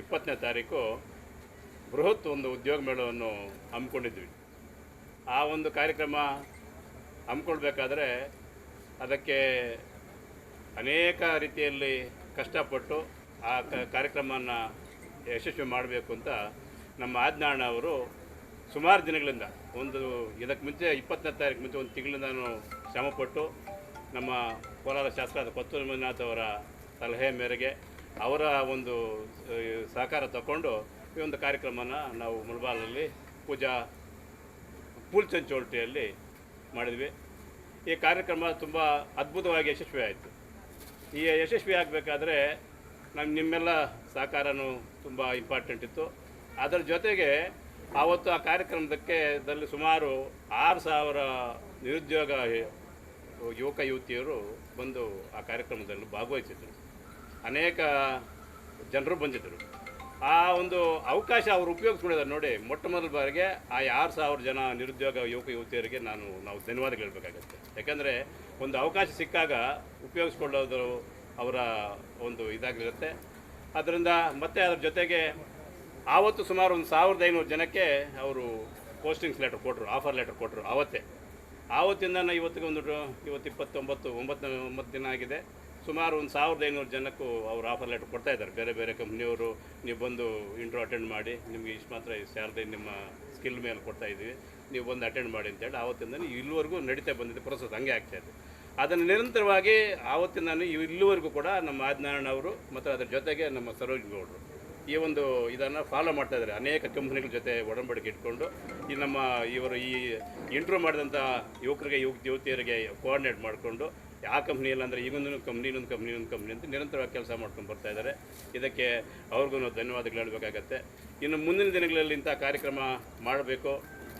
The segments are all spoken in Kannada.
ಇಪ್ಪತ್ತನೇ ತಾರೀಕು ಬೃಹತ್ ಒಂದು ಉದ್ಯೋಗ ಮೇಳವನ್ನು ಹಮ್ಮಿಕೊಂಡಿದ್ವಿ. ಆ ಒಂದು ಕಾರ್ಯಕ್ರಮ ಹಮ್ಮಿಕೊಳ್ಬೇಕಾದ್ರೆ ಅದಕ್ಕೆ ಅನೇಕ ರೀತಿಯಲ್ಲಿ ಕಷ್ಟಪಟ್ಟು ಆ ಕ ಕಾರ್ಯಕ್ರಮನ ಯಶಸ್ವಿ ಮಾಡಬೇಕು ಅಂತ ನಮ್ಮ ಆಜ್ಞಾಣ ಅವರು ಸುಮಾರು ದಿನಗಳಿಂದ ಒಂದು ಇದಕ್ಕೆ ಮುಂಚೆ ಇಪ್ಪತ್ತನೇ ತಾರೀಕು ಮುಂಚೆ ಒಂದು ತಿಂಗಳಿಂದನೂ ಶ್ರಮಪಟ್ಟು ನಮ್ಮ ಕೋಲಾರ ಶಾಸಕರಾದ ಕೊತ್ತೂರು ಮಂಜುನಾಥ್ ಅವರ ಸಲಹೆ ಮೇರೆಗೆ ಅವರ ಒಂದು ಸಹಕಾರ ತಗೊಂಡು ಈ ಒಂದು ಕಾರ್ಯಕ್ರಮನ ನಾವು ಮುಳಬಾಲಲ್ಲಿ ಪೂಜಾ ಪೂಲ್ ಚಂಚೋಲ್ಟಿಯಲ್ಲಿ ಮಾಡಿದ್ವಿ. ಈ ಕಾರ್ಯಕ್ರಮ ತುಂಬ ಅದ್ಭುತವಾಗಿ ಯಶಸ್ವಿ ಆಯಿತು. ಈ ಯಶಸ್ವಿ ಆಗಬೇಕಾದ್ರೆ ನಮ್ಮ ನಿಮ್ಮೆಲ್ಲ ಸಹಕಾರನೂ ತುಂಬ ಇಂಪಾರ್ಟೆಂಟ್ ಇತ್ತು. ಅದರ ಜೊತೆಗೆ ಆವತ್ತು ಆ ಕಾರ್ಯಕ್ರಮದಕ್ಕೆ ದಲ್ಲಿ ಸುಮಾರು ಆರು ಸಾವಿರ ನಿರುದ್ಯೋಗ ಯುವಕ, ಯುವತಿಯರು ಬಂದು ಆ ಕಾರ್ಯಕ್ರಮದಲ್ಲಿ ಭಾಗವಹಿಸಿದ್ರು. ಅನೇಕ ಜನರು ಬಂದಿದ್ದರು. ಆ ಒಂದು ಅವಕಾಶ ಅವರು ಉಪಯೋಗಿಸ್ಕೊಂಡಿದ್ದಾರೆ ನೋಡಿ, ಮೊಟ್ಟ ಮೊದಲ ಬಾರಿಗೆ ಆ ಆರು ಸಾವಿರ ಜನ ನಿರುದ್ಯೋಗ ಯುವಕ ಯುವತಿಯರಿಗೆ ನಾನು, ನಾವು ಧನ್ಯವಾದ ಹೇಳಬೇಕಾಗತ್ತೆ. ಯಾಕಂದರೆ ಒಂದು ಅವಕಾಶ ಸಿಕ್ಕಾಗ ಉಪಯೋಗಿಸ್ಕೊಳ್ಳೋದು ಅವರ ಒಂದು ಇದಾಗಿರುತ್ತೆ ಅದರಿಂದ ಮತ್ತೆ ಅದ್ರ ಜೊತೆಗೆ ಆವತ್ತು ಸುಮಾರು ಒಂದು ಸಾವಿರದ ಐನೂರು ಜನಕ್ಕೆ ಅವರು ಪೋಸ್ಟಿಂಗ್ಸ್ ಲೆಟರ್ ಕೊಟ್ಟರು ಆಫರ್ ಲೆಟರ್ ಕೊಟ್ಟರು ಆವತ್ತೇ ಆವತ್ತಿಂದ ಇವತ್ತಿಗೆ ಒಂದು ಇವತ್ತು ಇಪ್ಪತ್ತೊಂಬತ್ತು ಒಂಬತ್ತು ಒಂಬತ್ತು ದಿನ ಆಗಿದೆ. ಸುಮಾರು ಒಂದು ಸಾವಿರದ ಐನೂರು ಜನಕ್ಕೂ ಅವ್ರು ಆಫರ್ ಲೆಟರ್ ಕೊಡ್ತಾ ಇದ್ದಾರೆ. ಬೇರೆ ಬೇರೆ ಕಂಪ್ನಿಯವರು ನೀವು ಬಂದು ಇಂಟ್ರೋ ಅಟೆಂಡ್ ಮಾಡಿ, ನಿಮಗೆ ಇಷ್ಟು ಮಾತ್ರ ಸ್ಯಾಲ್ರಿ ನಿಮ್ಮ ಸ್ಕಿಲ್ ಮೇಲೆ ಕೊಡ್ತಾ ಇದ್ದೀವಿ. ನೀವು ಬಂದು ಅಟೆಂಡ್ ಮಾಡಿ ಅಂತೇಳಿ ಆವತ್ತಿಂದ ಇಲ್ಲಿವರೆಗೂ ನಡೀತಾ ಬಂದಿದೆ ಪ್ರೊಸೆಸ್ ಹಂಗೆ ಆಗ್ತಾ ಇದೆ. ಅದನ್ನು ನಿರಂತರವಾಗಿ ಆವತ್ತಿಂದ ಇಲ್ಲಿವರೆಗೂ ಕೂಡ ನಮ್ಮ ಆದಿನಾರಾಯಣ ಅವರು ಮತ್ತು ಅದರ ಜೊತೆಗೆ ನಮ್ಮ ಸರೋಜ್ ಗೌಡರು ಈ ಒಂದು ಇದನ್ನು ಫಾಲೋ ಮಾಡ್ತಾ ಇದ್ದಾರೆ. ಅನೇಕ ಕಂಪ್ನಿಗಳ ಜೊತೆ ಒಡಂಬಡಿಕೆ ಇಟ್ಕೊಂಡು ಈ ನಮ್ಮ ಇವರು ಈ ಇಂಟ್ರೂ ಮಾಡಿದಂಥ ಯುವಕರಿಗೆ, ಯುವಕ, ಯುವತಿಯರಿಗೆ ಕೋಆರ್ಡಿನೇಟ್ ಮಾಡಿಕೊಂಡು ಯಾವ ಕಂಪ್ನಿ ಇಲ್ಲ ಅಂದರೆ ಈಗೊಂದು ಕಂಪ್ನಿ ಇನ್ನೊಂದು ಕಂಪ್ನಿ ಇನ್ನೊಂದು ಕಂಪ್ನಿ ಅಂತ ನಿರಂತರವಾಗಿ ಕೆಲಸ ಮಾಡ್ಕೊಂಡು ಬರ್ತಾ ಇದ್ದಾರೆ. ಇದಕ್ಕೆ ಅವ್ರಿಗೂ ಧನ್ಯವಾದಗಳು ಹೇಳಬೇಕಾಗತ್ತೆ. ಇನ್ನು ಮುಂದಿನ ದಿನಗಳಲ್ಲಿ ಇಂಥ ಕಾರ್ಯಕ್ರಮ ಮಾಡಬೇಕು.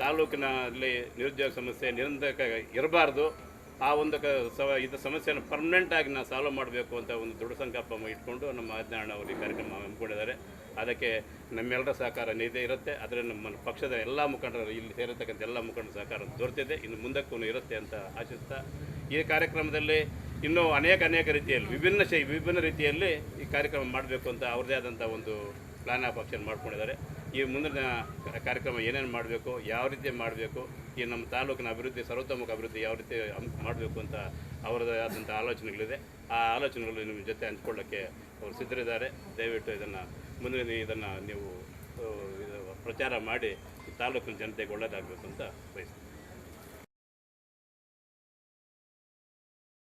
ತಾಲೂಕಿನಲ್ಲಿ ನಿರುದ್ಯೋಗ ಸಮಸ್ಯೆ ನಿರಂತರ ಇರಬಾರ್ದು. ಆ ಒಂದು ಕ ಸ ಇದು ಸಮಸ್ಯೆಯನ್ನು ಪರ್ಮನೆಂಟಾಗಿ ನಾವು ಸಾಲ್ವ್ ಮಾಡಬೇಕು ಅಂತ ಒಂದು ದೃಢ ಸಂಕಲ್ಪ ಇಟ್ಕೊಂಡು ನಮ್ಮ ಅಜ್ಞಾನ ಅವರು ಈ ಕಾರ್ಯಕ್ರಮ ಹಮ್ಮಿಕೊಂಡಿದ್ದಾರೆ. ಅದಕ್ಕೆ ನಮ್ಮೆಲ್ಲರ ಸಹಕಾರ ನಿಧಿ ಇರುತ್ತೆ. ಆದರೆ ನಮ್ಮ ಪಕ್ಷದ ಎಲ್ಲ ಮುಖಂಡರು, ಇಲ್ಲಿ ಸೇರಿರ್ತಕ್ಕಂಥ ಎಲ್ಲ ಮುಖಂಡರ ಸಹಕಾರ ದೊರೆತಿದೆ. ಇನ್ನು ಮುಂದಕ್ಕೂ ಇರುತ್ತೆ ಅಂತ ಆಶಿಸ್ತಾ ಈ ಕಾರ್ಯಕ್ರಮದಲ್ಲಿ ಇನ್ನೂ ಅನೇಕ ಅನೇಕ ರೀತಿಯಲ್ಲಿ, ವಿಭಿನ್ನ ಶೈ, ವಿಭಿನ್ನ ರೀತಿಯಲ್ಲಿ ಈ ಕಾರ್ಯಕ್ರಮ ಮಾಡಬೇಕು ಅಂತ ಅವ್ರದ್ದೇ ಆದಂಥ ಒಂದು ಪ್ಲಾನ್ ಆಫ್ ಆಕ್ಷನ್ ಮಾಡ್ಕೊಂಡಿದ್ದಾರೆ. ಈ ಮುಂದಿನ ಕಾರ್ಯಕ್ರಮ ಏನೇನು ಮಾಡಬೇಕು, ಯಾವ ರೀತಿ ಮಾಡಬೇಕು, ಈ ನಮ್ಮ ತಾಲೂಕಿನ ಅಭಿವೃದ್ಧಿ, ಸರ್ವತೋಮುಖ ಅಭಿವೃದ್ಧಿ ಯಾವ ರೀತಿ ಮಾಡಬೇಕು ಅಂತ ಅವರದೇ ಆದಂಥ ಆಲೋಚನೆಗಳಿದೆ. ಆ ಆಲೋಚನೆಗಳು ನಿಮ್ಮ ಜೊತೆ ಹಂಚ್ಕೊಳ್ಳೋಕ್ಕೆ ಅವರು ಸಿದ್ಧರಿದ್ದಾರೆ. ದಯವಿಟ್ಟು ಇದನ್ನು ಮುಂದಿನ ದಿನ ಇದನ್ನು ನೀವು ಪ್ರಚಾರ ಮಾಡಿ ತಾಲೂಕಿನ ಜನತೆಗೆ ಒಳ್ಳೆಯದಾಗಬೇಕು ಅಂತ ಬಯಸ್ತೀನಿ.